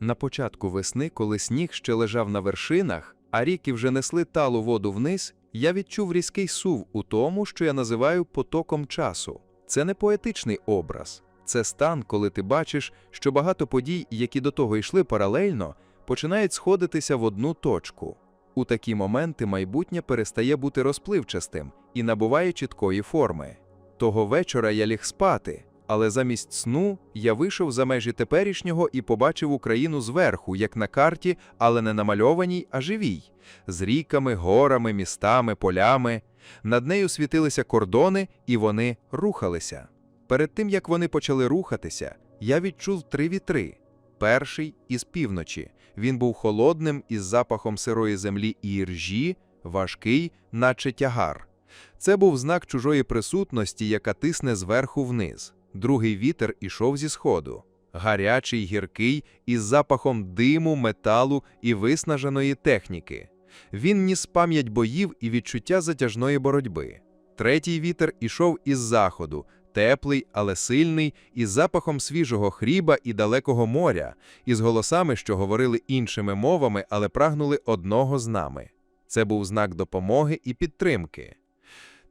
На початку весни, коли сніг ще лежав на вершинах, а ріки вже несли талу воду вниз, я відчув різкий сув у тому, що я називаю потоком часу. Це не поетичний образ, це стан, коли ти бачиш, що багато подій, які до того йшли паралельно, починають сходитися в одну точку. У такі моменти майбутнє перестає бути розпливчастим і набуває чіткої форми. Того вечора я ліг спати, але замість сну я вийшов за межі теперішнього і побачив Україну зверху, як на карті, але не намальованій, а живій, з ріками, горами, містами, полями. Над нею світилися кордони, і вони рухалися. Перед тим як вони почали рухатися, я відчув три вітри. Перший із півночі. Він був холодним із запахом сирої землі і іржі, важкий, наче тягар. Це був знак чужої присутності, яка тисне зверху вниз. Другий вітер ішов зі сходу. Гарячий, гіркий, із запахом диму, металу і виснаженої техніки. Він ніс пам'ять боїв і відчуття затяжної боротьби. Третій вітер ішов із заходу, теплий, але сильний, із запахом свіжого хліба і далекого моря, із голосами, що говорили іншими мовами, але прагнули одного з нами. Це був знак допомоги і підтримки.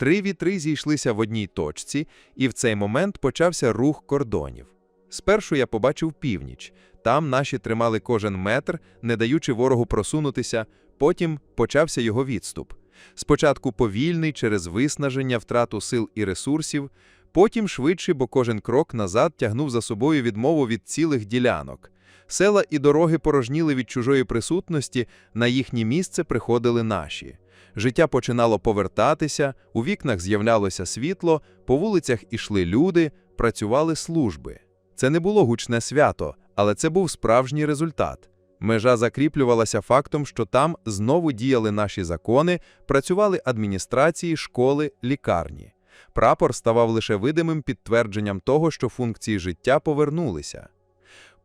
Три вітри зійшлися в одній точці, і в цей момент почався рух кордонів. Спершу я побачив північ. Там наші тримали кожен метр, не даючи ворогу просунутися, потім почався його відступ. Спочатку повільний через виснаження, втрату сил і ресурсів, потім швидший, бо кожен крок назад тягнув за собою відмову від цілих ділянок. Села і дороги порожніли від чужої присутності, на їхнє місце приходили наші. Життя починало повертатися, у вікнах з'являлося світло, по вулицях ішли люди, працювали служби. Це не було гучне свято, але це був справжній результат. Межа закріплювалася фактом, що там знову діяли наші закони, працювали адміністрації, школи, лікарні. Прапор ставав лише видимим підтвердженням того, що функції життя повернулися.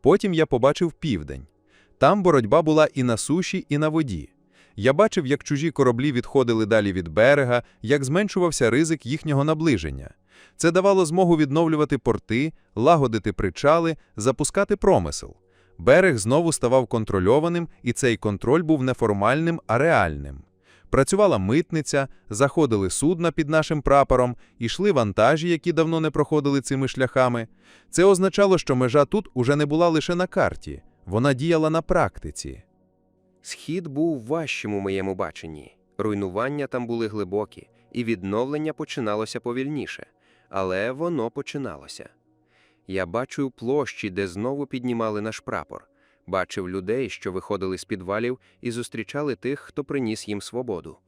Потім я побачив південь. Там боротьба була і на суші, і на воді. Я бачив, як чужі кораблі відходили далі від берега, як зменшувався ризик їхнього наближення. Це давало змогу відновлювати порти, лагодити причали, запускати промисел. Берег знову ставав контрольованим, і цей контроль був не формальним, а реальним. Працювала митниця, заходили судна під нашим прапором, ішли вантажі, які давно не проходили цими шляхами. Це означало, що межа тут уже не була лише на карті, вона діяла на практиці. Схід був важчим у моєму баченні. Руйнування там були глибокі, і відновлення починалося повільніше. Але воно починалося. Я бачив площі, де знову піднімали наш прапор, бачив людей, що виходили з підвалів і зустрічали тих, хто приніс їм свободу.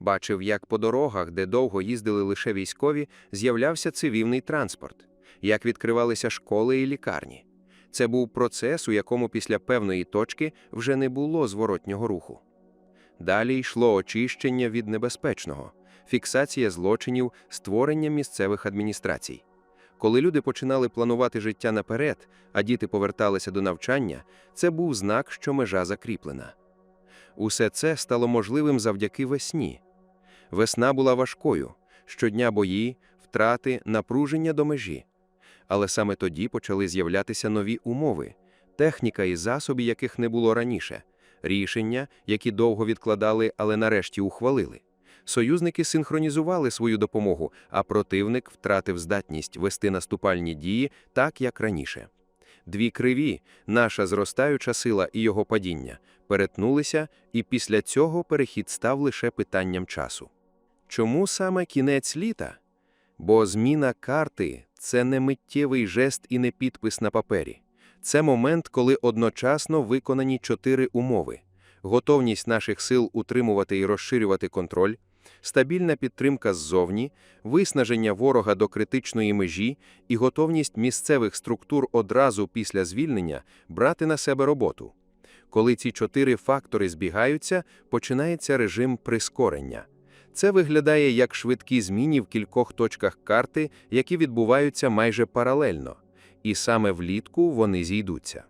Бачив, як по дорогах, де довго їздили лише військові, з'являвся цивільний транспорт, як відкривалися школи і лікарні. Це був процес, у якому після певної точки вже не було зворотнього руху. Далі йшло очищення від небезпечного, фіксація злочинів, створення місцевих адміністрацій. Коли люди починали планувати життя наперед, а діти поверталися до навчання, це був знак, що межа закріплена. Усе це стало можливим завдяки весні. Весна була важкою щодня бої, втрати, напруження до межі. Але саме тоді почали з'являтися нові умови, техніка і засоби, яких не було раніше, рішення, які довго відкладали, але нарешті ухвалили. Союзники синхронізували свою допомогу, а противник втратив здатність вести наступальні дії так, як раніше. Дві криві, наша зростаюча сила і його падіння, перетнулися, і після цього перехід став лише питанням часу. Чому саме кінець літа? Бо зміна карти це не миттєвий жест і не підпис на папері. Це момент, коли одночасно виконані чотири умови: готовність наших сил утримувати і розширювати контроль, стабільна підтримка ззовні, виснаження ворога до критичної межі і готовність місцевих структур одразу після звільнення брати на себе роботу. Коли ці чотири фактори збігаються, починається режим прискорення. Це виглядає як швидкі зміни в кількох точках карти, які відбуваються майже паралельно, і саме влітку вони зійдуться.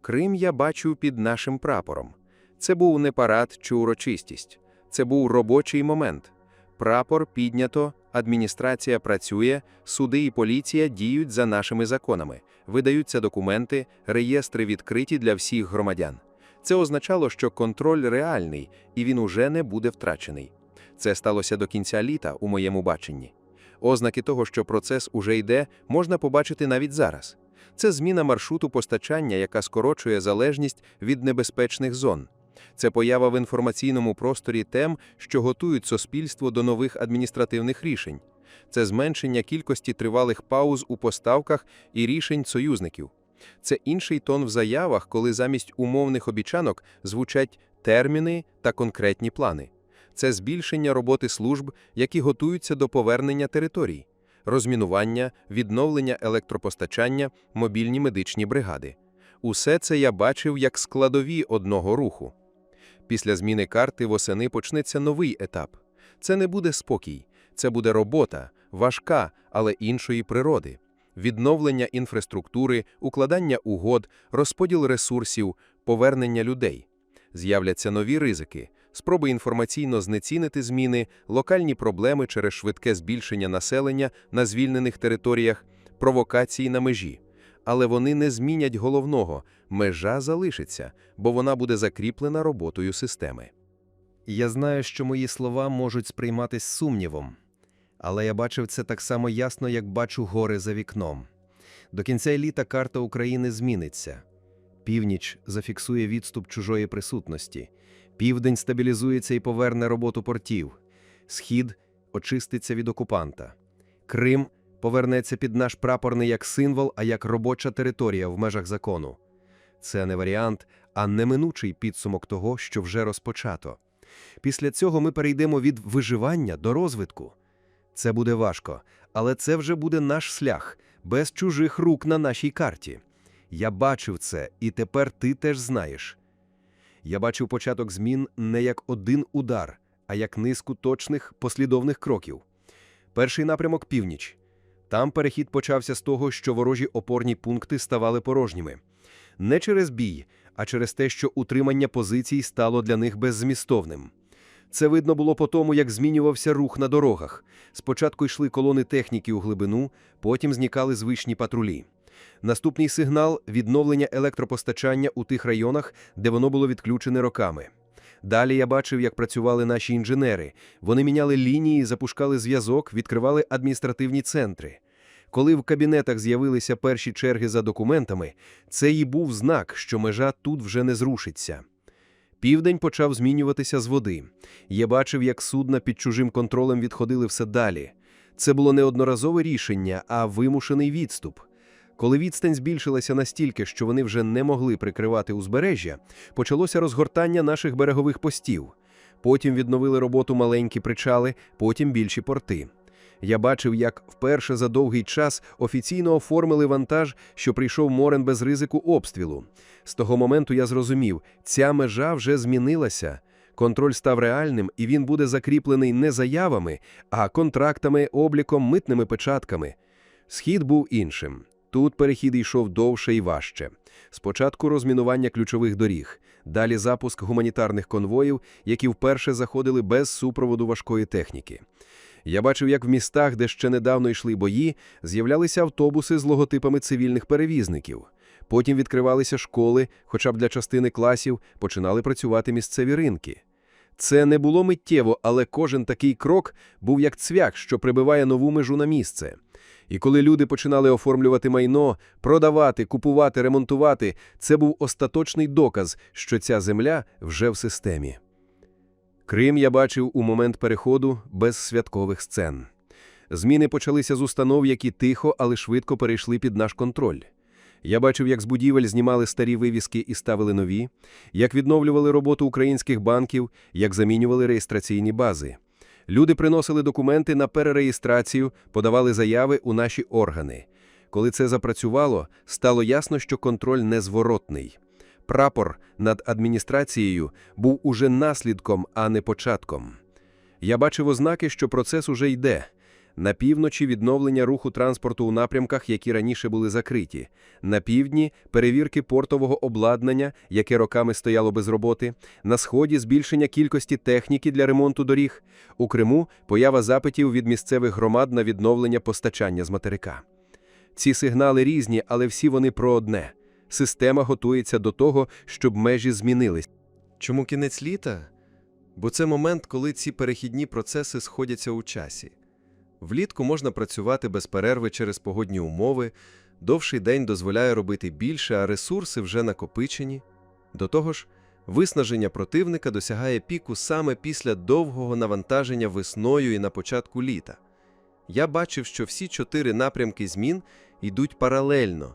Крим я бачу під нашим прапором. Це був не парад чи урочистість, це був робочий момент. Прапор піднято, Адміністрація працює, суди і поліція діють за нашими законами, видаються документи, реєстри відкриті для всіх громадян. Це означало, що контроль реальний і він уже не буде втрачений. Це сталося до кінця літа у моєму баченні. Ознаки того, що процес уже йде, можна побачити навіть зараз. Це зміна маршруту постачання, яка скорочує залежність від небезпечних зон. Це поява в інформаційному просторі тем, що готують суспільство до нових адміністративних рішень. Це зменшення кількості тривалих пауз у поставках і рішень союзників. Це інший тон в заявах, коли замість умовних обіцянок звучать терміни та конкретні плани. Це збільшення роботи служб, які готуються до повернення територій, розмінування, відновлення електропостачання, мобільні медичні бригади. Усе це я бачив як складові одного руху. Після зміни карти восени почнеться новий етап. Це не буде спокій, це буде робота, важка, але іншої природи. Відновлення інфраструктури, укладання угод, розподіл ресурсів, повернення людей. З'являться нові ризики, спроби інформаційно знецінити зміни, локальні проблеми через швидке збільшення населення на звільнених територіях, провокації на межі. Але вони не змінять головного – межа залишиться, бо вона буде закріплена роботою системи. Я знаю, що мої слова можуть сприйматись сумнівом, але я бачив це так само ясно, як бачу гори за вікном. До кінця літа карта України зміниться. Північ зафіксує відступ чужої присутності, південь стабілізується і поверне роботу портів, схід очиститься від окупанта, Крим повернеться під наш прапор не як символ, а як робоча територія в межах закону. Це не варіант, а неминучий підсумок того, що вже розпочато. Після цього ми перейдемо від виживання до розвитку. Це буде важко, але це вже буде наш шлях, без чужих рук на нашій карті. Я бачив це, і тепер ти теж знаєш. Я бачив початок змін не як один удар, а як низку точних послідовних кроків. Перший напрямок північ. Там перехід почався з того, що ворожі опорні пункти ставали порожніми. Не через бій, а через те, що утримання позицій стало для них беззмістовним. Це видно було по тому, як змінювався рух на дорогах. Спочатку йшли колони техніки у глибину, потім зникали звичні патрулі. Наступний сигнал відновлення електропостачання у тих районах, де воно було відключене роками. Далі я бачив, як працювали наші інженери. Вони міняли лінії, запускали зв'язок, відкривали адміністративні центри. Коли в кабінетах з'явилися перші черги за документами, це і був знак, що межа тут вже не зрушиться. Південь почав змінюватися з води. Я бачив, як судна під чужим контролем відходили все далі. Це було не одноразове рішення, а вимушений відступ. Коли відстань збільшилася настільки, що вони вже не могли прикривати узбережжя, почалося розгортання наших берегових постів. Потім відновили роботу маленькі причали, потім більші порти. Я бачив, як вперше за довгий час офіційно оформили вантаж, що прийшов морем без ризику обстрілу. З того моменту я зрозумів, ця межа вже змінилася. Контроль став реальним, і він буде закріплений не заявами, а контрактами, обліком, митними печатками. Схід був іншим. Тут перехід йшов довше і важче. Спочатку розмінування ключових доріг, далі запуск гуманітарних конвоїв, які вперше заходили без супроводу важкої техніки. Я бачив, як в містах, де ще недавно йшли бої, з'являлися автобуси з логотипами цивільних перевізників. Потім відкривалися школи, хоча б для частини класів починали працювати місцеві ринки. Це не було миттєво, але кожен такий крок був як цвях, що прибиває нову межу на місце. І коли люди починали оформлювати майно, продавати, купувати, ремонтувати, це був остаточний доказ, що ця земля вже в системі. Крим я бачив у момент переходу без святкових сцен. Зміни почалися з установ, які тихо, але швидко перейшли під наш контроль. Я бачив, як з будівель знімали старі вивіски і ставили нові, як відновлювали роботу українських банків, як замінювали реєстраційні бази. Люди приносили документи на перереєстрацію, подавали заяви у наші органи. Коли це запрацювало, стало ясно, що контроль незворотний. Прапор над адміністрацією був уже наслідком, а не початком. Я бачив ознаки, що процес уже йде. На півночі відновлення руху транспорту у напрямках, які раніше були закриті. На півдні перевірки портового обладнання, яке роками стояло без роботи. На сході збільшення кількості техніки для ремонту доріг. У Криму поява запитів від місцевих громад на відновлення постачання з материка. Ці сигнали різні, але всі вони про одне. Система готується до того, щоб межі змінились. Чому кінець літа? Бо це момент, коли ці перехідні процеси сходяться у часі. Влітку можна працювати без перерви через погодні умови, довший день дозволяє робити більше, а ресурси вже накопичені. До того ж, виснаження противника досягає піку саме після довгого навантаження весною і на початку літа. Я бачив, що всі чотири напрямки змін йдуть паралельно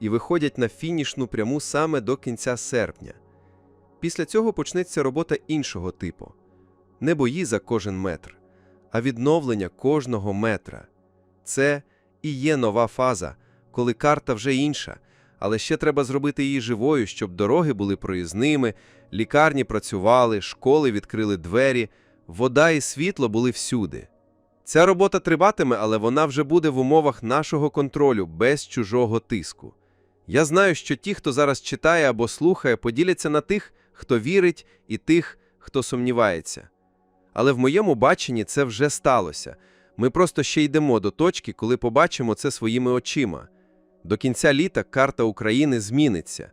і виходять на фінішну пряму саме до кінця серпня. Після цього почнеться робота іншого типу. Не бої за кожен метр, а відновлення кожного метра. Це і є нова фаза, коли карта вже інша, але ще треба зробити її живою, щоб дороги були проїзними, лікарні працювали, школи відкрили двері, вода і світло були всюди. Ця робота триватиме, але вона вже буде в умовах нашого контролю, без чужого тиску. Я знаю, що ті, хто зараз читає або слухає, поділяться на тих, хто вірить, і тих, хто сумнівається. Але в моєму баченні це вже сталося. Ми просто ще йдемо до точки, коли побачимо це своїми очима. До кінця літа карта України зміниться.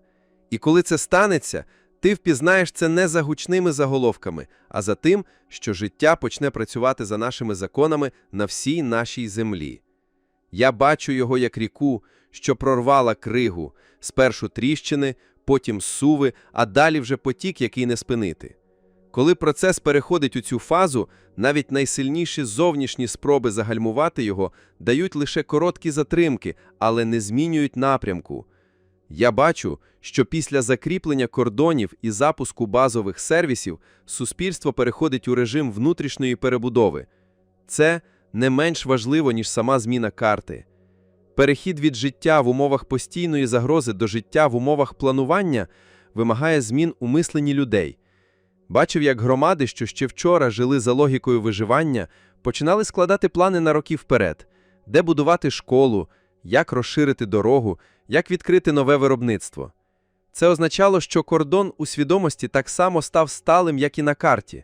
І коли це станеться, ти впізнаєш це не за гучними заголовками, а за тим, що життя почне працювати за нашими законами на всій нашій землі. Я бачу його як ріку, що прорвала кригу, спершу тріщини, потім суви, а далі вже потік, який не спинити. Коли процес переходить у цю фазу, навіть найсильніші зовнішні спроби загальмувати його дають лише короткі затримки, але не змінюють напрямку. Я бачу, що після закріплення кордонів і запуску базових сервісів суспільство переходить у режим внутрішньої перебудови. Це не менш важливо, ніж сама зміна карти. Перехід від життя в умовах постійної загрози до життя в умовах планування вимагає змін у мисленні людей. Бачив, як громади, що ще вчора жили за логікою виживання, починали складати плани на роки вперед, де будувати школу, як розширити дорогу, як відкрити нове виробництво. Це означало, що кордон у свідомості так само став сталим, як і на карті.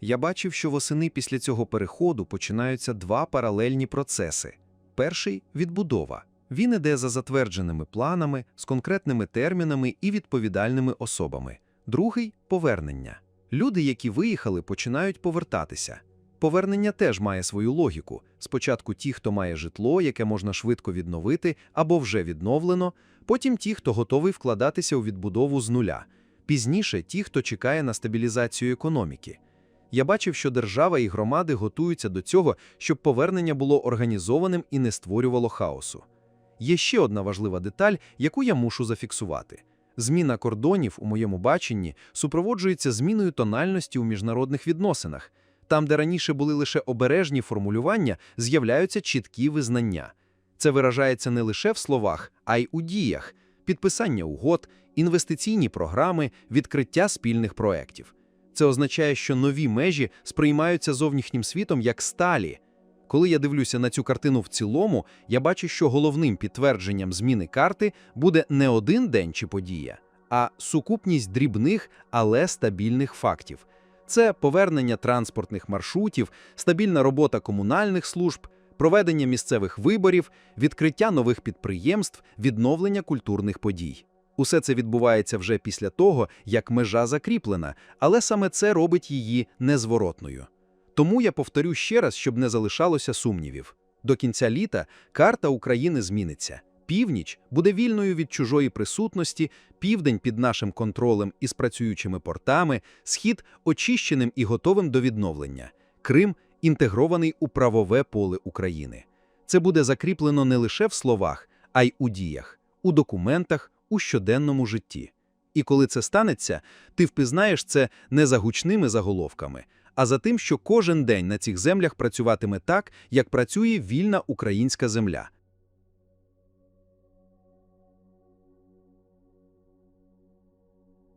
Я бачив, що восени після цього переходу починаються два паралельні процеси. Перший відбудова. Він іде за затвердженими планами, з конкретними термінами і відповідальними особами. Другий повернення. Люди, які виїхали, починають повертатися. Повернення теж має свою логіку. Спочатку ті, хто має житло, яке можна швидко відновити або вже відновлено, потім ті, хто готовий вкладатися у відбудову з нуля. Пізніше ті, хто чекає на стабілізацію економіки. Я бачив, що держава і громади готуються до цього, щоб повернення було організованим і не створювало хаосу. Є ще одна важлива деталь, яку я мушу зафіксувати. Зміна кордонів у моєму баченні супроводжується зміною тональності у міжнародних відносинах. Там, де раніше були лише обережні формулювання, з'являються чіткі визнання. Це виражається не лише в словах, а й у діях: підписання угод, інвестиційні програми, відкриття спільних проєктів. Це означає, що нові межі сприймаються зовнішнім світом як сталі. Коли я дивлюся на цю картину в цілому, я бачу, що головним підтвердженням зміни карти буде не один день чи подія, а сукупність дрібних, але стабільних фактів. Це повернення транспортних маршрутів, стабільна робота комунальних служб, проведення місцевих виборів, відкриття нових підприємств, відновлення культурних подій. Усе це відбувається вже після того, як межа закріплена, але саме це робить її незворотною. Тому я повторю ще раз, щоб не залишалося сумнівів. До кінця літа карта України зміниться. Північ буде вільною від чужої присутності, південь під нашим контролем із працюючими портами, схід очищеним і готовим до відновлення, Крим інтегрований у правове поле України. Це буде закріплено не лише в словах, а й у діях, у документах, у щоденному житті. І коли це станеться, ти впізнаєш це не за гучними заголовками, а за тим, що кожен день на цих землях працюватиме так, як працює вільна українська земля.